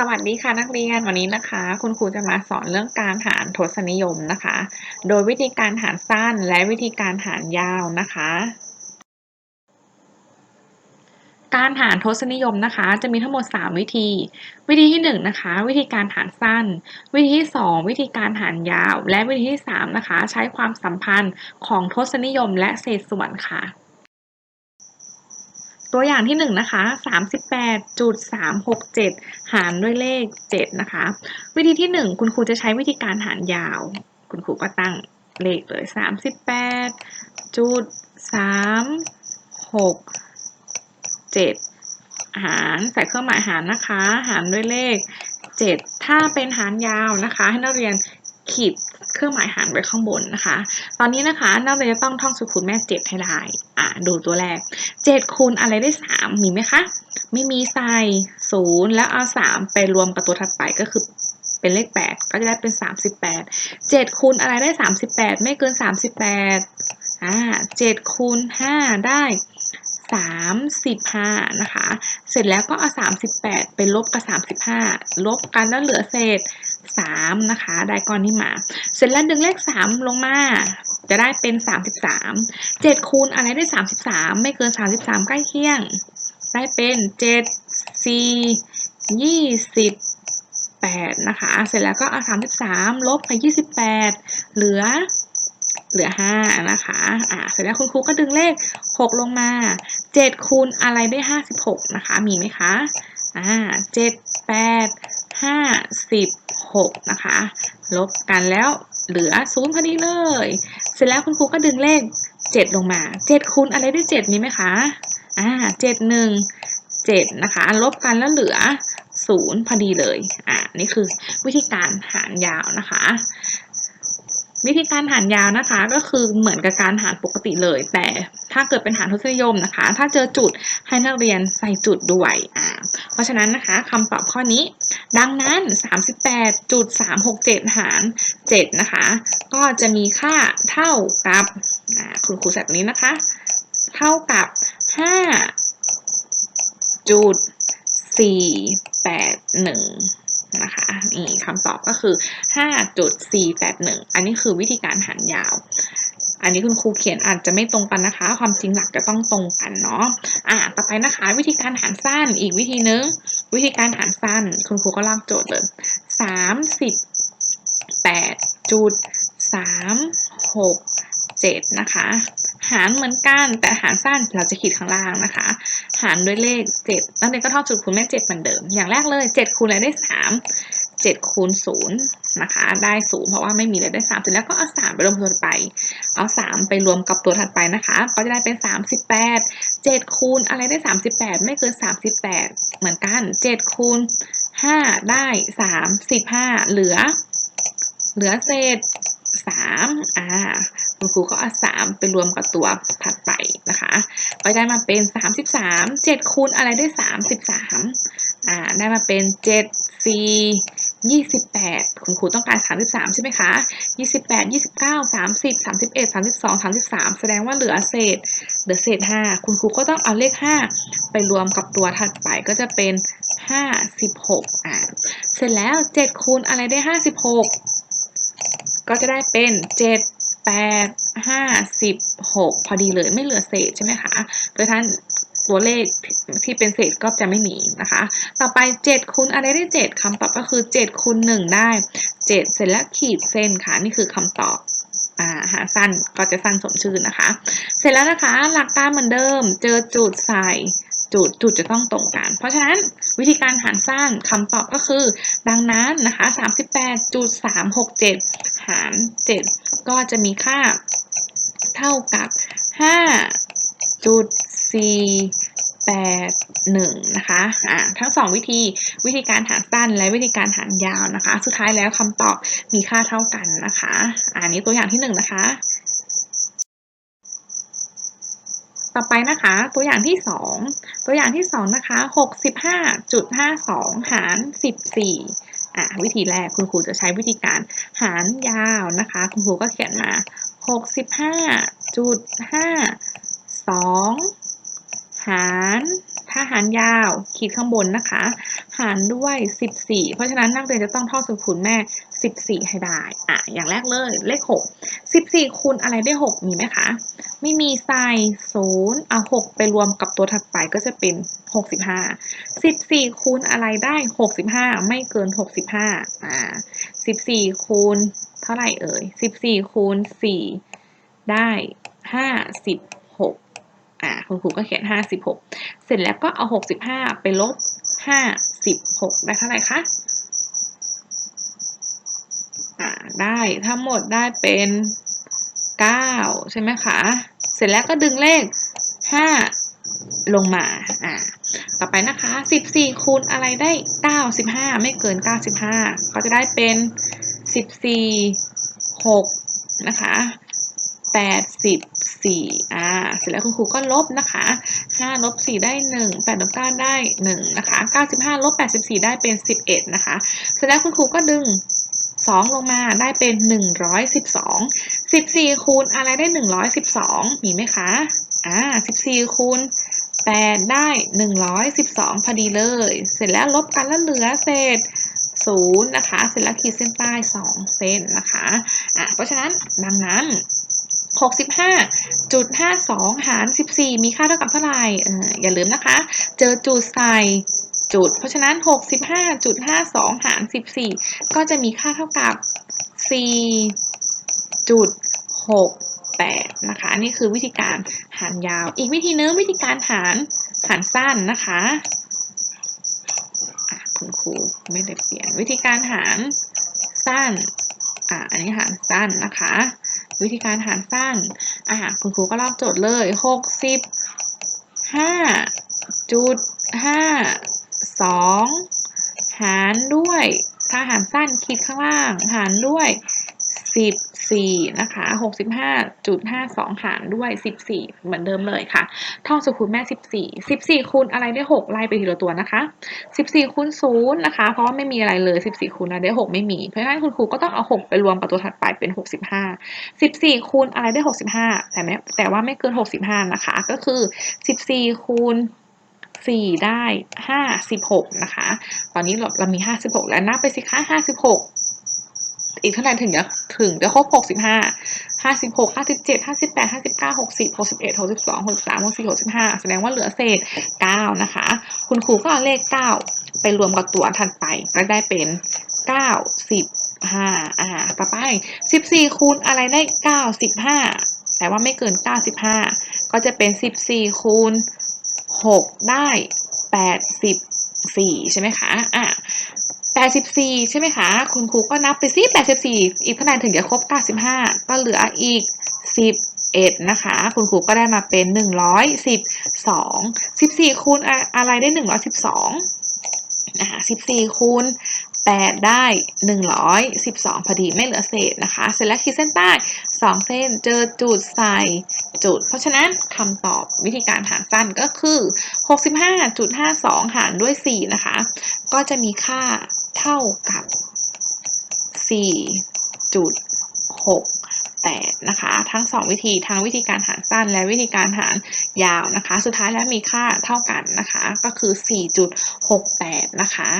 สวัสดีค่ะนักเรียนวันนี้นะคะ คุณครูจะมาสอนเรื่องการหารทศนิยมนะคะ โดยวิธีการหารสั้นและวิธีการหารยาวนะคะ การหารทศนิยมนะคะ จะมีทั้งหมด 3 วิธี วิธีที่ 1 นะคะ วิธีการหารสั้น วิธีที่ 2 วิธีการหารยาว และวิธีที่ 3 นะคะ ใช้ความสัมพันธ์ของทศนิยมและเศษส่วนค่ะ ตัวอย่างที่1นะคะ38.367 หารด้วยเลข 7 นะคะ วิธีที่ 1 คุณครูจะใช้วิธีการหารยาว คุณครูก็ตั้งเลขเลย 38.367 หารใส่เครื่องหมายหารนะคะ หารด้วยเลข 7 ถ้าเป็นหารยาวนะคะ ให้นักเรียน ขีดเครื่องหมายหารไว้ข้างบนนะคะ ตอนนี้นะคะนักเรียนจะต้องท่องสูตรคูณแม่ 7 ให้ได้ อ่าดูตัวแรก 7 คูณอะไรได้ 3 มีไหมคะ ไม่มีใส่0แล้วเอา 3 ไปรวมกับตัวถัดไปก็คือเป็นเลข 8 ก็จะได้เป็น 38 7 คูณอะไรได้ 38 ไม่เกิน 38อ่า7คูณ5ได้35นะคะ เสร็จแล้วก็เอา38 ไปลบกับ 35 ลบกันแล้วเหลือเศษ 3 นะคะ ได้ก้อนนี้มา เสร็จแล้วดึงเลข 3 ลงมา จะได้เป็น 33 7 คูณอะไรได้ 33 ไม่เกิน 33 ใกล้เคียง ได้เป็น 7 4 28นะคะ เสร็จแล้วก็เอา33 ลบไป 28 เหลือ เหลือ 5 นะคะ อ่า เสร็จแล้วคุณครูก็ดึงเลข 6 ลงมา 7 คูณอะไรได้ 56 นะคะ มีไหมคะ อ่า 7 8 6 นะคะ ลบกันแล้วเหลือศูนย์พอดีเลย เสร็จแล้วคุณครูก็ดึงเลข 7 ลงมา 7คูณอะไรได้7มีไหมคะ อ่า7 1 7นะคะ ลบกันแล้วเหลือ0พอดีเลย อ่า นี่คือวิธีการหารยาวนะคะ วิธีการหารยาวนะคะก็คือเหมือนกับการหารปกติเลย แต่ถ้าเกิดเป็นหารทศนิยมนะคะ ถ้าเจอจุดให้นักเรียนใส่จุดด้วยอ่าเพราะฉะนั้นนะคะคำตอบข้อนี้ ดังนั้น 38.367 หาร 7 นะคะ ก็จะมีค่าเท่ากับคุณครูใส่ตรงนี้นะคะ เท่ากับ5จุด481 นะคะนี่คำตอบก็คือ 5.481 อันนี้คือวิธีการหารยาว อันนี้คุณครูเขียนอาจจะไม่ตรงกันนะคะ ความจริงหลักจะต้องตรงกันเนาะ อ่าต่อไปนะคะ วิธีการหารสั้นอีกวิธีนึง วิธีการหารสั้น คุณครูก็ลากโจทย์เลยสามสิบแปดจุดสามหกเจ็ดนะคะ หารเหมือนกันแต่หารสั้นเราจะขีดข้างล่างนะคะ หารด้วยเลขเจ็ดนักเรียนก็ท่องจุดคูณแม่เจ็ดเหมือนเดิม อย่างแรกเลยเจ็ดคูณอะไรได้สามเจ็ดคูณศูนย์นะคะ ได้ศูนย์เพราะว่าไม่มีอะไรได้สามเสร็จแล้วก็เอาสามไปรวมตัวไป เอาสามไปรวมกับตัวถัดไปนะคะ ก็จะได้เป็นสามสิบแปดเจ็ดคูณอะไรได้สามสิบแปดไม่เกินสามสิบแปดเหมือนกันเจ็ดคูณห้าได้สามสิบห้าเหลือ เหลือเศษสามอ่า คุณครูก็เอาสามไปรวมกับตัวถัดไปนะคะ ก็ได้มาเป็นสามสิบสามเจ็ดคูณอะไรได้สามสิบสามอ่า ได้มาเป็นเจ็ดสี่ ยี่สิบแปดคุณครูต้องการสามสิบสามใช่ไหมคะยี่สิบแปดยี่สิบเก้าสามสิบสามสิบเอ็ดสามสิบสองสามสิบสามแสดงว่าเหลือเศษ เหลือเศษห้าคุณครูก็ต้องเอาเลขห้าไปรวมกับตัวถัดไปก็จะเป็นห้าสิบหกอ่า เสร็จแล้วเจ็ดคูณอะไรได้ห้าสิบหกก็จะได้เป็นเจ็ดแปดห้าสิบหกพอดีเลยไม่เหลือเศษใช่ไหมคะ เพราะฉะนั้น ตัวเลขที่เป็นเศษก็จะไม่มีนะคะ ต่อไปเจ็ดคูณอะไรได้เจ็ดคำตอบก็คือเจ็ดคูณหนึ่งได้เจ็ดเสร็จแล้วขีดเส้นค่ะนี่คือคำตอบอ่าหาสั้นก็จะสั้นสมชื่อนะคะ เสร็จแล้วนะคะหลักการเหมือนเดิม เจอจุดใส่จุดจุดจะต้องตรงกัน เพราะฉะนั้นวิธีการหารสั้นคำตอบก็คือ ดังนั้นนะคะ 38.367 หาร 7 ก็จะมีค่าเท่ากับ 5.481 นะคะอ่าทั้งสองวิธีวิธีการหารสั้นและวิธีการหารยาวนะคะ สุดท้ายแล้วคำตอบมีค่าเท่ากันนะคะอันนี้ตัวอย่างที่หนึ่งนะคะต่อไปนะคะตัวอย่างที่สองตัวอย่างที่สองนะคะหกสิบห้าจุดห้าสองหารสิบสี่อะวิธีแรกคุณครูจะใช้วิธีการหารยาวนะคะ คุณครูก็เขียนมาหกสิบ หาร ถ้าหารยาวขีดข้างบนนะคะ หารด้วย 14 เพราะฉะนั้นนักเรียนจะต้องท่องสูตรคูณแม่ 14 ให้ได้อะอย่างแรกเลยเลข 6 14 คูณอะไรได้ 6 มีไหมคะ ไม่มีใส่ศูนย์เอา6ไปรวมกับตัวถัดไปก็จะเป็น 65 14 คูณอะไรได้ 65 ไม่เกิน 65อ่า14 คูณเท่าไหร่เอ่ย 14 คูณ 4 ได้56 อ่าคุณครูก็เขียน56เสร็จแล้วก็เอา65ไปลบ56ได้เท่าไหร่คะอ่าได้ทั้งหมดได้เป็น9ใช่ไหมคะ เสร็จแล้วก็ดึงเลข5ลงมาอ่าต่อไปนะคะ14คูณอะไรได้95ไม่เกิน95ก็จะได้เป็น14 6นะคะ 4อ่าเสร็จแล้วคุณครูก็ลบนะคะ5ลบ4ได้ 1 8ลบ9ได้1นะคะ95ลบ84 ได้เป็น 11 นะคะ เสร็จแล้วคุณครูก็ดึง 2 ลงมาได้เป็น 112 14 คูณอะไรได้ 112 มีไหมคะอ่า14 คูณ8ได้ 112 พอดีเลย เสร็จแล้วลบกันแล้วเหลือเศษ0นะคะ เสร็จแล้วขีดเส้นใต้ 2 เส้นนะคะอะเพราะฉะนั้นดังนั้น 65.52 หาร 14 มีค่าเท่ากับเท่าไหร่เอออย่าลืมนะคะ เจอจุดใส่จุด เพราะฉะนั้น 65.52 หาร 14 ก็จะมีค่าเท่ากับ 4.68 นะคะ นี่คือวิธีการหารยาว อีกวิธีนึงวิธีการหารหารสั้นนะคะอะคุณครูไม่ได้เปลี่ยนวิธีการหารสั้น อะอันนี้หารสั้นนะคะ วิธีการหารสั้นอะคุณครูก็รอบโจทย์เลย60 5จุด5 2หารด้วย ถ้าหารสั้นคิดข้างล่าง หารด้วย 14 นะคะ 65.52 หารด้วย 14 เหมือนเดิมเลยค่ะท่องสูตรคูณแม่ 14 14 คูณอะไรได้ 6 ไล่ไปทีละตัวนะคะ 14 คูณ 0 นะคะ เพราะว่าไม่มีอะไรเลย 14 คูณอะไรได้ 6 ไม่มี เพราะฉะนั้นคุณครูก็ต้องเอา 6 ไปรวมกับตัวถัดไปเป็น 65 14 คูณอะไรได้ 65 แต่ไม่แต่ว่าไม่เกิน 65 นะคะ ก็คือ 14 คูณ4 ได้ 56 นะคะ ตอนนี้เราเรามี 56 แล้วนับไปสิคะ56 อีกเท่าไหร่ถึงจะถึงจะครบหกสิบห้าห้าสิบหกห้าสิบเจ็ดห้าสิบแปดห้าสิบเก้าหกสิบหกสิบเอ็ดหกสิบสองหกสิบสามหกสี่หกสิบห้าแสดงว่าเหลือเศษเก้านะคะ คุณครูก็เอาเลขเก้าไปรวมกับตัวถัดไปก็ได้เป็นเก้าสิบห้าอ่า ต่อไปสิบสี่คูณอะไรได้เก้าสิบห้าแต่ว่าไม่เกินเก้าสิบห้าก็จะเป็นสิบสี่คูณหกได้แปดสิบสี่ใช่ไหมคะ อะ 84 ใช่ไหมคะ คุณครูก็นับไปซิ84 อีกเท่าไหร่ถึงจะครบ 95 ก็เหลืออีก 11 นะคะ คุณครูก็ได้มาเป็น 112 14 คูณอะอะไรได้ 112นะคะ14 คูณ8 ได้ 112 พอดีไม่เหลือเศษนะคะ เสร็จแล้วขีดเส้นใต้ 2 เส้นเจอจุดใส่จุด เพราะฉะนั้นคำตอบวิธีการหารสั้นก็คือ 65.52 หารด้วย 4 นะคะ ก็จะมีค่า เท่ากับ 4.68 นะคะ ทั้ง 2 วิธีทั้งวิธีการหารสั้นและวิธีการหารยาวนะคะ สุดท้ายแล้วมีค่าเท่ากันนะคะ ก็คือ 4.68 นะคะ